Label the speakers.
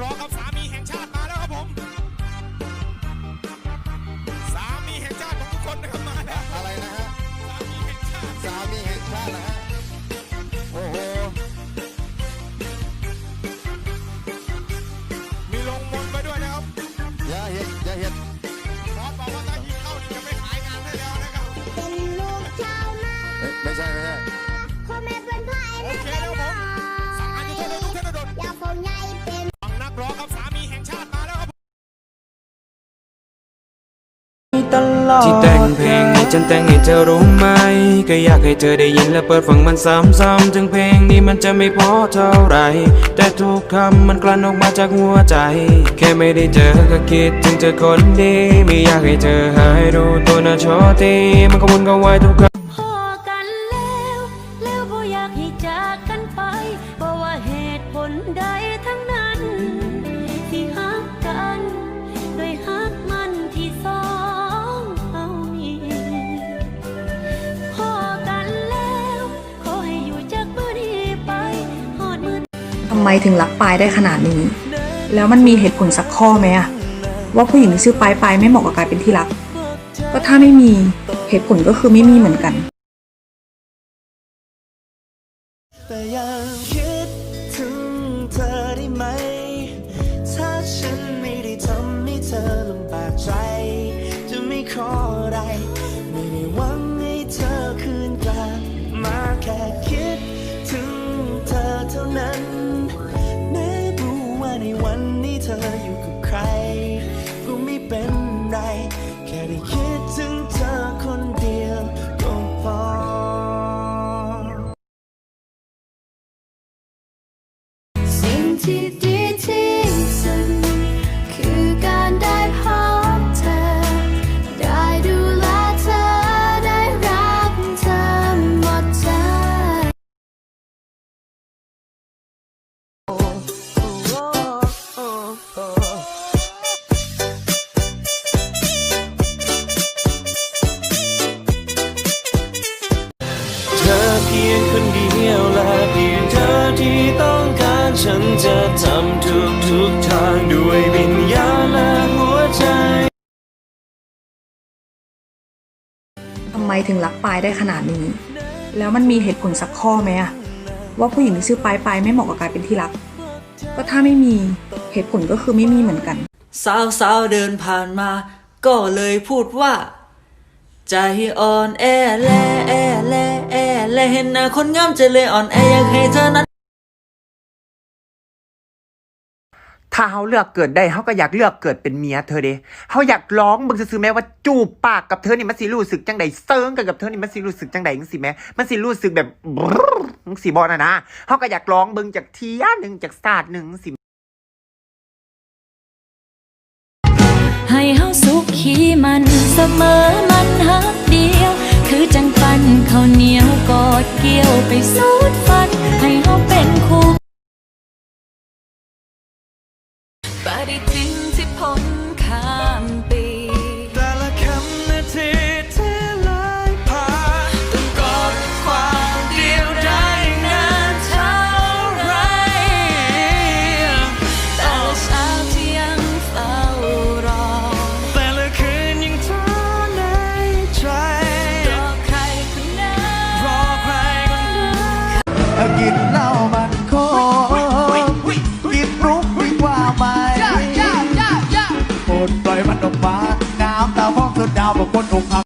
Speaker 1: ร้องครับสามีแห่งชาติมาแล้วครับผม สามีแห่งชาติของทุกคนนะครับมาแล้ว
Speaker 2: อะไรนะฮะ
Speaker 1: สามีแห่งชาติ
Speaker 2: สามีแห่งชาตินะฮะโอ้โห
Speaker 1: มีลงมนต์ไปด้วยนะครับ
Speaker 2: อย่าเห็ดอย่าเห็ด
Speaker 1: บอสบอกว่าถ้ายิงเข้านี่จะไม่ขายงานได้แล้วนะครับ
Speaker 3: เป็นลูกชาวนา
Speaker 2: เอ๊ะไม่ใช่ไม่ใช่
Speaker 3: พ่อแม่เป็นไผ่
Speaker 1: โอเคแล้วผมสา ที่แต่
Speaker 4: งเพลงให้ฉันแต่งให้เธอรู้ไหม ก็อยากให้เธอได้ยินและเปิดฟังมันซ้ำๆถึงเพลงนี้มันจะไม่พอเท่าไหรแต่ทุกคำมันกลั่นออกมาจากหัวใจ แค่ไม่ได้เจอก็คิดถึงเธอคนดีไม่อยากให้เธอหายรู้ตัวนะโชติมันก็วนก็วายทุกคำ
Speaker 5: พอกันแล้วแล้วบ่อยากให้จากกันไปเพราะว่าเหตุผลใดทั้ง ไม
Speaker 6: ถึงรักปายได้ขนาดนี้ แล้วมันมีเหตุผลสักข้อไหมอะว่าผู้หญิงที่ชื่อปายปายไม่เหมาะกับการเป็นที่รัก ก็ถ้าไม่มีเหตุผลก็คือไม่มีเหมือนกัน
Speaker 7: ก็ ฉันจะทำทุกทุกๆทางด้วยวิญญาณและหัวใจ
Speaker 6: ทำไมถึงรักปายได้ขนาดนี้ แล้วมันมีเหตุผลสักข้อไหมอะว่าผู้หญิงที่ชื่อปายปายไม่เหมาะกับการเป็นที่รัก ก็ถ้าไม่มีเหตุผลก็คือไม่มีเหมือนกัน
Speaker 8: สาวสาวๆเดินผ่านมา ก็เลยพูดว่า ใจอ่อนแอแลแอแลแอแลเห็นหน้าคนงามใจเลยอ่อนแออยากให้เธอนั้น
Speaker 9: ถ้าเขาเลือกเกิดได้เขาก็อยากเลือกเกิดเป็นเมียเธอเด้เขาอยากร้องเบิ่งซื่อแม้ว่าจูบปากกับเธอนี่มันสิรู้สึกจังใดเซิงกันกับเธอนี่มันสิรู้สึกจังใดจังสิแม้มันสิรู้สึกแบบบรรจังสิบ่นะนะเขาก็อยากร้องเบิ่งจากเทียหนึ่งจากศาสตร์หนึ่งสิ
Speaker 5: ให้เฮาสุขีมันเสมอมันฮักเดียว คือจังปันเขาเหนียวกอดเกี่ยวไปสูดฟันให้เฮาเป็น ปฏิ
Speaker 2: ปลดปล่อยมันออกมา น้ำตาพองสุดดาวบอกคนอกหัก